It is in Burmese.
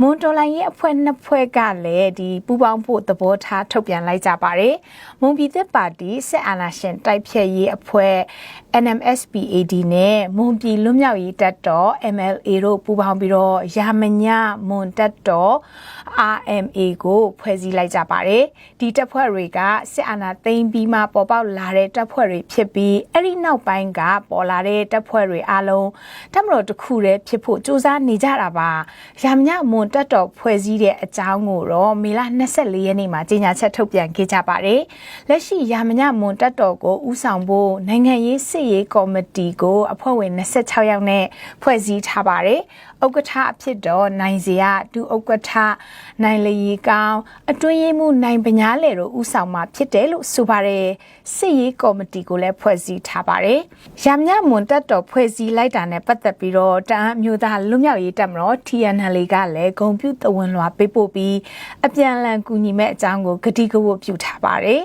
မွန်တော်လိုင်းရဲ့အဖွဲ့နှစ်ဖွဲ့ကလည်းဒီပူးပေါင်းဖို့သဘောထားထုတ်ပြန်လိုက်ကြပါတယ်။မွန်ပြည်သက်ပါတီစစ်အာဏာရှင်တိုက်ဖျက်ရေးအဖွဲ့ NMSPAD နဲ့မွန်ပြည်လွတ်မြောက်ရေးတပ်တော် MLA တို့ပူးပေါင်းပြီးတော့ရာမညမွန်တပ်တော် RMA ကိုဖွဲ့စည်းလိုက်ကြပါတယ်။ဒီတပ်ဖွဲ့တွေကစစ်အာဏာသိမ်းပြီးမှပေါ်ပေါက်လာတဲ့တပ်ဖွဲ့တွေဖြစ်ပြီးအဲ့ဒီနောက်ပိုင်းကပေါ်လာတဲ့တပ်ဖွဲ့တွေအလုံးတပ်မတော်တစ်ခုတည်းဖြစ်ဖို့စူးစမ်းနေကြတာပါ။ရာမညမွန်တပ်တော်ဖွဲ့စည်းတဲ့အကြောင်းကိုတော့မေလ24ရက်နေ့မှာကြေညာချက်ထုတ်ပြန်ခဲ့ကြပါတယ်။လက်ရှိရာမညမွန်တပ်တော်ကိုဦးဆောင်ဖို့နိုင်ငံရေးစစ်ရေးကော်မတီကိုအဖွဲ့ဝင်26ယောက်နဲ့ဖွဲ့စည်းထားပါတယ်။ဥက္ကဋ္ဌအဖြစ်တော့နိုင်စရာဒုဥက္ကဋ္ဌနိုင်လီကောင်းအတွင်းရေးမှူးနိုင်ပညာလေတို့ဦးဆောင်မှာဖြစ်တယ်လို့ဆိုပါတယ်စစ်ရေးကော်မတီကိုလည်းဖွဲ့စည်းထားပါတယ်ရမညမွန်တက်တော်ဖွဲ့စည်းလိုက်တာနဲ့ပတ်သက်ပြီးတော့တအန်းမျိုးသားလွတ်မြောက်ရေးတပ်မတော် TNL ကလည်းဂုံပြုသဝင်လွှာပေးပို့ပြီးအပြန်အလှန်ကူညီမဲ့အကြောင်းကိုဂတိကဝတ်ပြုထားပါတယ်